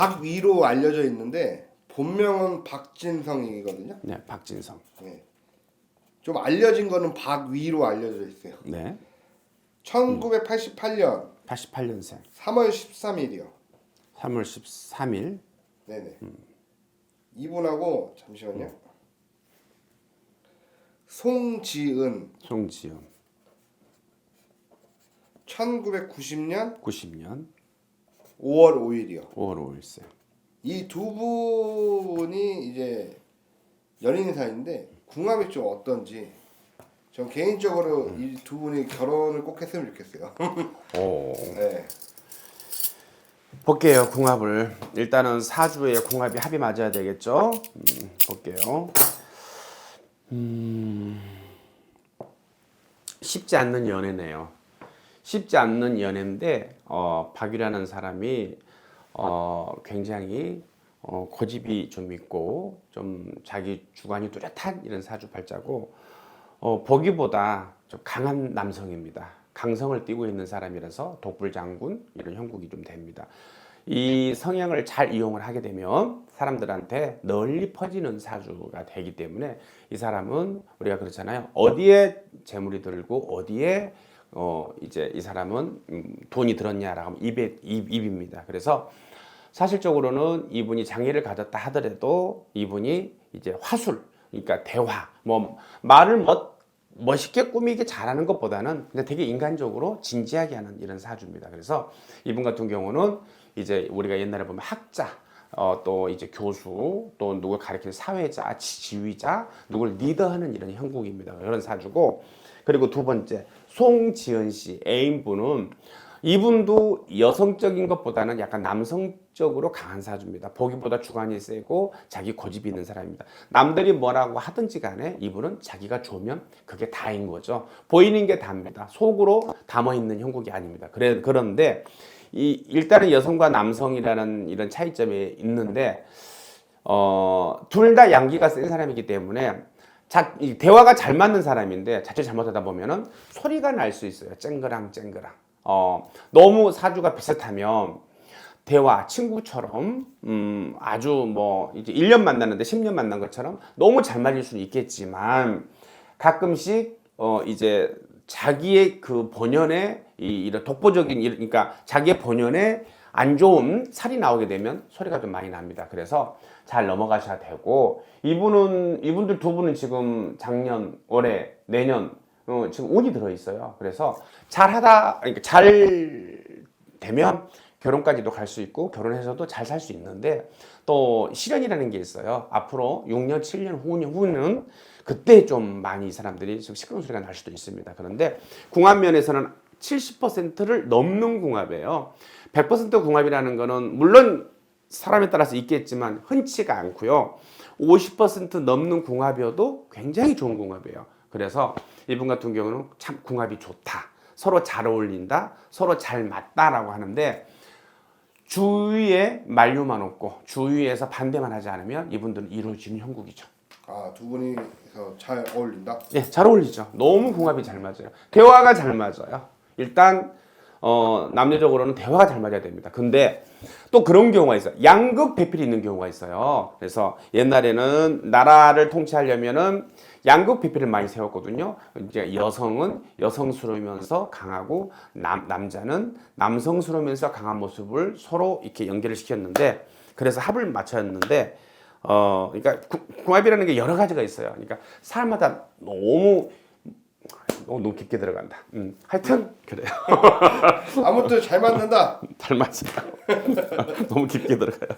박위로 알려져 있는데 본명은 박진성이거든요. 네, 박진성. 네. 좀 알려진 거는 박위로 알려져 있어요. 네. 1988년 88년생. 3월 13일이요. 3월 13일. 네네. 이분하고 잠시만요. 송지은 송지연. 1990년 90년 5월 5일이요. 5월 5일생. 이 두 분이 이제 연인 사이인데 궁합이 좀 어떤지 전 개인적으로 이 두 분이 결혼을 꼭 했으면 좋겠어요. 오. 네. 볼게요 궁합을 일단은 사주의 궁합이 합이 맞아야 되겠죠 음, 볼게요 음, 쉽지 않는 연애네요 쉽지 않는 연애인데 어, 박유라는 사람이 어, 굉장히 어, 고집이 좀 있고 좀 자기 주관이 뚜렷한 이런 사주 팔자고 어, 보기보다 좀 강한 남성입니다. 강성을 띠고 있는 사람이라서 독불장군 이런 형국이 좀 됩니다. 이 성향을 잘 이용을 하게 되면 사람들한테 널리 퍼지는 사주가 되기 때문에 이 사람은 우리가 그렇잖아요. 어디에 재물이 들고 어디에 어 이제 이 사람은 음, 돈이 들었냐라고 하면 입에 입, 입입니다. 그래서 사실적으로는 이분이 장애를 가졌다 하더라도 이분이 이제 화술, 그러니까 대화, 뭐 말을 멋 멋있게 꾸미게 잘하는 것보다는 그냥 되게 인간적으로 진지하게 하는 이런 사주입니다. 그래서 이분 같은 경우는 이제 우리가 옛날에 보면 학자, 어, 또 이제 교수, 또 누굴 가르치는 사회자, 지- 지휘자, 누굴 리더하는 이런 형국입니다. 이런 사주고 그리고 두 번째 송지은 씨 애인분은 이분도 여성적인 것보다는 약간 남성적으로 강한 사주입니다. 보기보다 주관이 세고 자기 고집이 있는 사람입니다. 남들이 뭐라고 하든지 간에 이분은 자기가 좋으면 그게 다인 거죠. 보이는 게 답니다. 속으로 담아 있는 형국이 아닙니다. 그래 그런데 이 일단은 여성과 남성이라는 이런 차이점이 있는데 어, 둘 다 양기가 센 사람이기 때문에 자, 이 대화가 잘 맞는 사람인데 자칫 잘못하다 보면은 소리가 날 수 있어요. 쨍그랑 쨍그랑. 어, 너무 사주가 비슷하면 대화 친구처럼 음, 아주 뭐 이제 1년 만났는데 10년 만난 것처럼 너무 잘 맞을 수는 있겠지만 가끔씩 어 이제 자기의 그 본연의 이 이런 독보적인 일- 그러니까 자기의 본연의 안 좋은 살이 나오게 되면 소리가 좀 많이 납니다. 그래서 잘 넘어가셔야 되고 이분은 이분들 두 분은 지금 작년, 올해, 내년 어, 지금 운이 들어 있어요. 그래서 잘 하다 그러니까 잘 되면 결혼까지도 갈 수 있고 결혼해서도 잘 살 수 있는데 또 시련이라는 게 있어요. 앞으로 6년, 7년 후, 후는 그때 좀 많이 이 사람들이 좀 시끄러운 소리가 날 수도 있습니다. 그런데 궁합 면에서는 70%를 넘는 궁합이에요. 100% 궁합이라는 거는 물론 사람에 따라서 있겠지만 흔치가 않고요. 50% 넘는 궁합이어도 굉장히 좋은 궁합이에요. 그래서 이분 같은 경우는 참 궁합이 좋다. 서로 잘 어울린다. 서로 잘 맞다라고 하는데 주위에 만류만 없고 주위에서 반대만 하지 않으면 이분들은 이루어지는 형국이죠. 아, 두 분이서 잘 어울린다. 예, 잘 어울리죠. 너무 궁합이 잘 맞아요. 대화가 잘 맞아요. 일단 어, 남녀적으로는 대화가 잘 맞아야 됩니다. 근데 또 그런 경우가 있어요. 양극 배필이 있는 경우가 있어요. 그래서 옛날에는 나라를 통치하려면은 양극 배필을 많이 세웠거든요. 이제 여성은 여성스러우면서 강하고 남, 남자는 남성스러우면서 강한 모습을 서로 이렇게 연결을 시켰는데 그래서 합을 맞췄는데 어, 그러니까 구- 궁합이라는 게 여러 가지가 있어요. 그러니까 사람마다 너무 너무, 너무 깊게 들어간다. 음, 하여튼 그래요. 아무튼 잘 맞는다. 잘 맞아요. 너무 깊게 들어가요.